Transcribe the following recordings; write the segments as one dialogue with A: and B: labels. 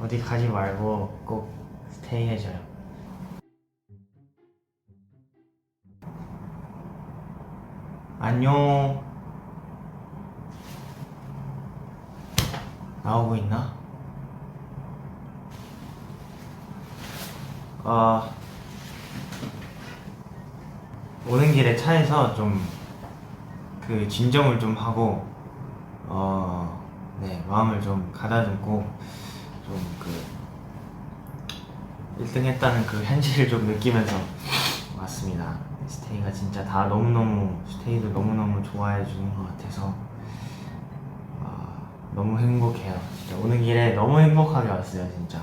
A: 어디 가지 말고 꼭 스테이 해줘요. 안녕. 나오고 있나? 아 오는 길에 차에서 좀 그 진정을 좀 하고 어, 네 마음을 좀 가다듬고 좀 그 1등 했다는 그 현실을 좀 느끼면서 왔습니다. 스테이가 진짜 다 너무너무 스테이도 너무너무 좋아해 주는 것 같아서 아, 너무 행복해요. 진짜 오는 길에 너무 행복하게 왔어요, 진짜.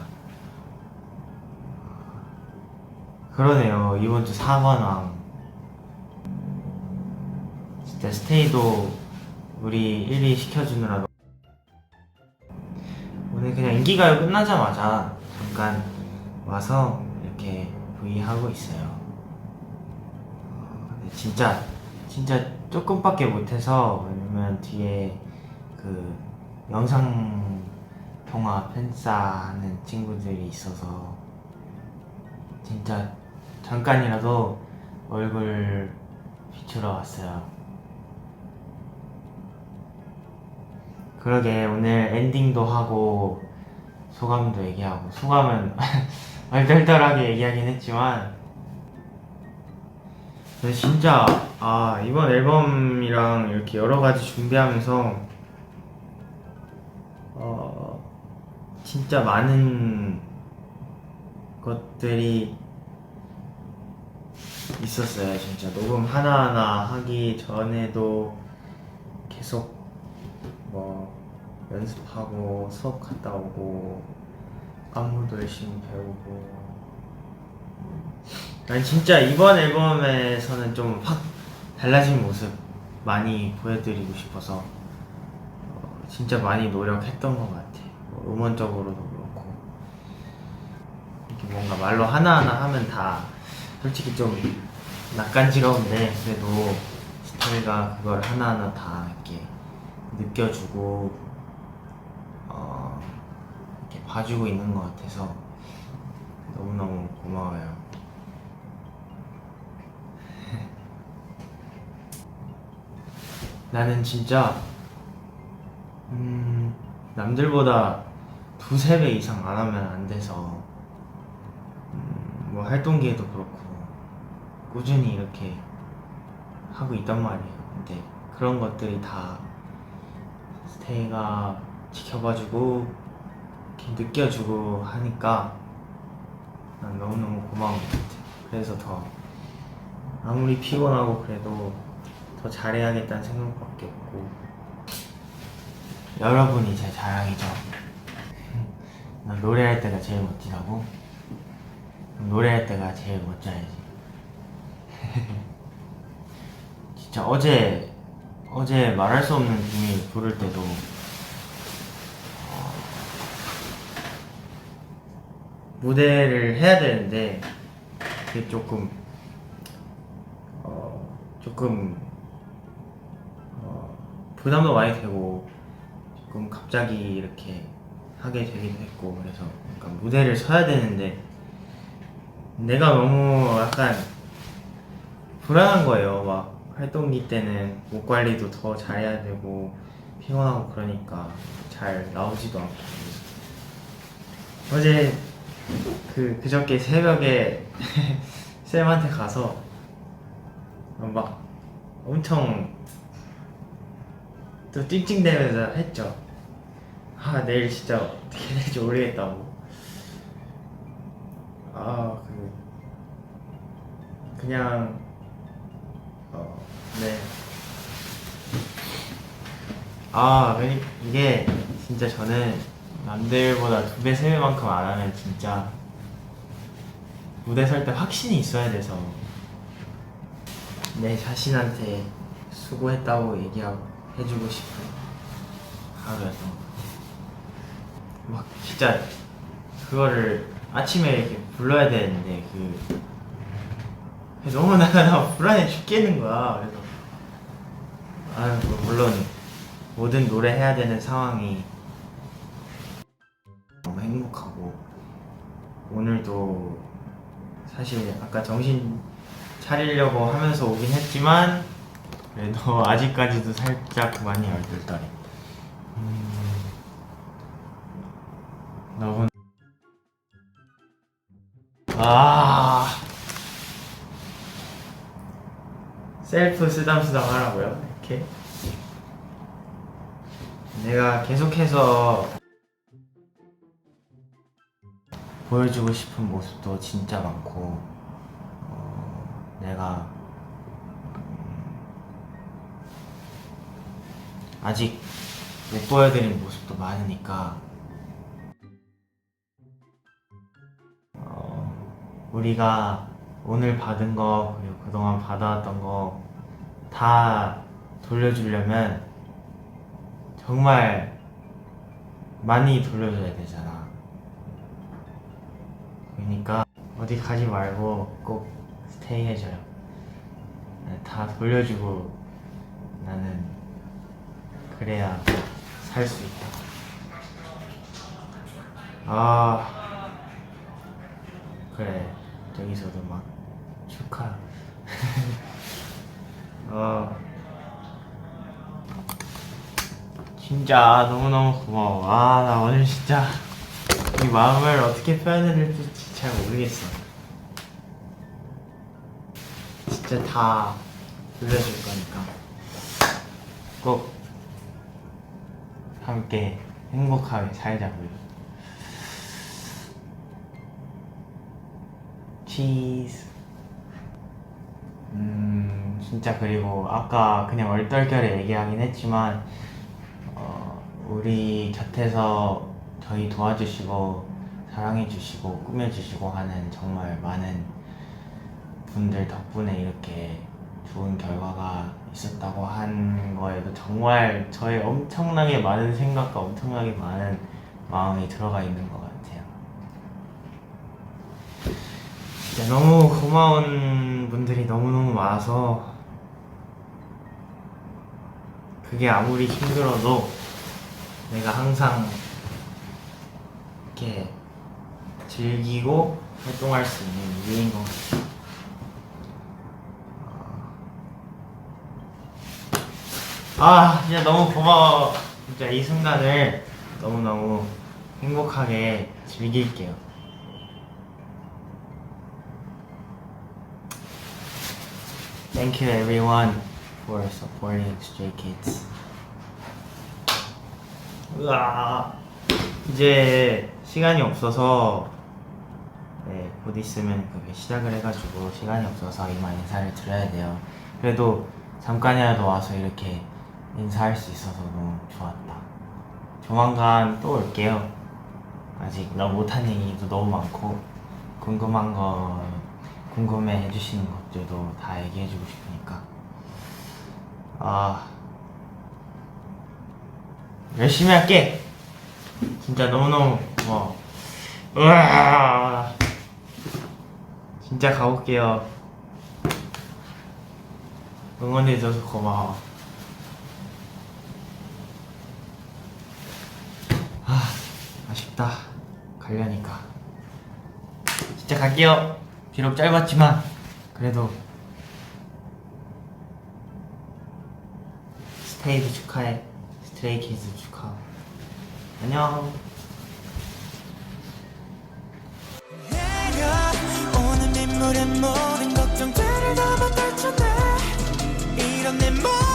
A: 그러네요. 이번 주 4관왕. 진짜 스테이도 우리 1위 시켜주느라 인기가요 끝나자마자 잠깐 와서 이렇게 V 하고 있어요. 어, 근데 진짜 진짜 조금밖에 못해서 왜냐면 뒤에 그 영상 통화 팬싸하는 친구들이 있어서 진짜 잠깐이라도 얼굴 비추러 왔어요. 그러게 오늘 엔딩도 하고 소감도 얘기하고 소감은 얼떨떨하게 얘기하긴 했지만 진짜 아 이번 앨범이랑 이렇게 여러 가지 준비하면서 어 진짜 많은 것들이 있었어요 진짜. 녹음 하나하나 하기 전에도 계속 뭐 연습하고 수업 갔다 오고 안무도 열심히 배우고. 난 진짜 이번 앨범에서는 좀 확 달라진 모습 많이 보여드리고 싶어서 어, 진짜 많이 노력했던 것 같아. 뭐 음원적으로도 그렇고. 이렇게 뭔가 말로 하나하나 하면 다 솔직히 좀 낯간지러운데 그래도 스타일가 그걸 하나하나 다 이렇게 느껴주고 어, 봐주고 있는 것 같아서 너무너무 고마워요. 나는 진짜 음, 남들보다 두세 배 이상 안 하면 안 돼서 음, 뭐 활동기에도 그렇고 꾸준히 이렇게 하고 있단 말이에요. 근데 그런 것들이 다 스테이가 지켜봐주고 이렇게 느껴주고 하니까 난 너무너무 고마운 것 같아. 그래서 더 아무리 피곤하고 그래도 더 잘해야겠다는 생각밖에 없고 여러분이 제 자랑이죠. 난 노래할 때가 제일 멋지다고? 노래할 때가 제일 멋져야지. 진짜 어제 어제 말할 수 없는 비밀 부를 때도 무대를 해야 되는데 그게 조금 어, 조금 어, 부담도 많이 되고 조금 갑자기 이렇게 하게 되기도 했고 그래서 약간 무대를 서야 되는데 내가 너무 약간 불안한 거예요. 막 활동기 때는 목 관리도 더 잘해야 되고 피곤하고 그러니까 잘 나오지도 않고 어제 그 그저께 새벽에 쌤한테 가서 막 엄청 또 찡찡대면서 했죠. 아 내일 진짜 어떻게 될지 모르겠다고. 아 그 그냥 어, 네. 아, 이게 진짜 저는 남들보다 두 배, 세 배만큼 안 하면 진짜 무대 설 때 확신이 있어야 돼서 내 자신한테 수고했다고 얘기해주고 싶은 하루였던 것 같아요. 막 진짜 그거를 아침에 이렇게 불러야 되는데 그 너무 나, 나 불안해 죽겠는 거야. 그래서 아 뭐, 물론 모든 노래 해야 되는 상황이 행복하고 오늘도 사실 아까 정신 차리려고 하면서 오긴 했지만 그래도 아직까지도 살짝 많이 얼떨떨해. 음, 너무 아. 셀프 쓰담쓰담 하라고요? 이렇게? 내가 계속해서 보여주고 싶은 모습도 진짜 많고 어, 내가 음, 아직 못 보여드린 모습도 많으니까 어, 우리가 오늘 받은 거 그리고 그동안 받아왔던 거 다 돌려주려면 정말 많이 돌려줘야 되잖아. 그러니까 어디 가지 말고 꼭 스테이 해줘요. 다 돌려주고 나는 그래야 살 수 있다. 아 그래 저기서도 막 축하. 어 진짜 너무너무 고마워. 아 나 오늘 진짜 이 마음을 어떻게 표현해야 될지 잘 모르겠어. 진짜 다 돌려줄 거니까 꼭 함께 행복하게 살자고요. 치즈. 음, 진짜 그리고 아까 그냥 얼떨결에 얘기하긴 했지만 어, 우리 곁에서 저희 도와주시고 사랑해 주시고 꾸며 주시고 하는 정말 많은 분들 덕분에 이렇게 좋은 결과가 있었다고 한 거에도 정말 저의 엄청나게 많은 생각과 엄청나게 많은 마음이 들어가 있는 것 같아요. 진짜 너무 고마운 분들이 너무너무 많아서 그게 아무리 힘들어도 내가 항상 이렇게 즐기고 활동할 수 있는 이유인 것 같아요. 아, 진짜 너무 고마워. 진짜 이 순간을 너무너무 행복하게 즐길게요. Thank you everyone for supporting Stray Kids. 으아, 이제 시간이 없어서 네, 곧 있으면 그게 시작을 해가지고 시간이 없어서 이만 인사를 드려야 돼요. 그래도 잠깐이라도 와서 이렇게 인사할 수 있어서 너무 좋았다. 조만간 또 올게요. 아직 나 못한 얘기도 너무 많고 궁금한 거 궁금해 해주시는 것들도 다 얘기해주고 싶으니까 아 열심히 할게. 진짜 너무너무 고마워. 으아 진짜 가볼게요. 응원해줘서 고마워. 아, 아쉽다. 가려니까. 진짜 갈게요. 비록 짧았지만, 그래도. 스테이드 축하해. 스트레이 키즈 축하. 안녕. 노래 모든 걱정들을 담아 떨쳐내. 이런 내 모습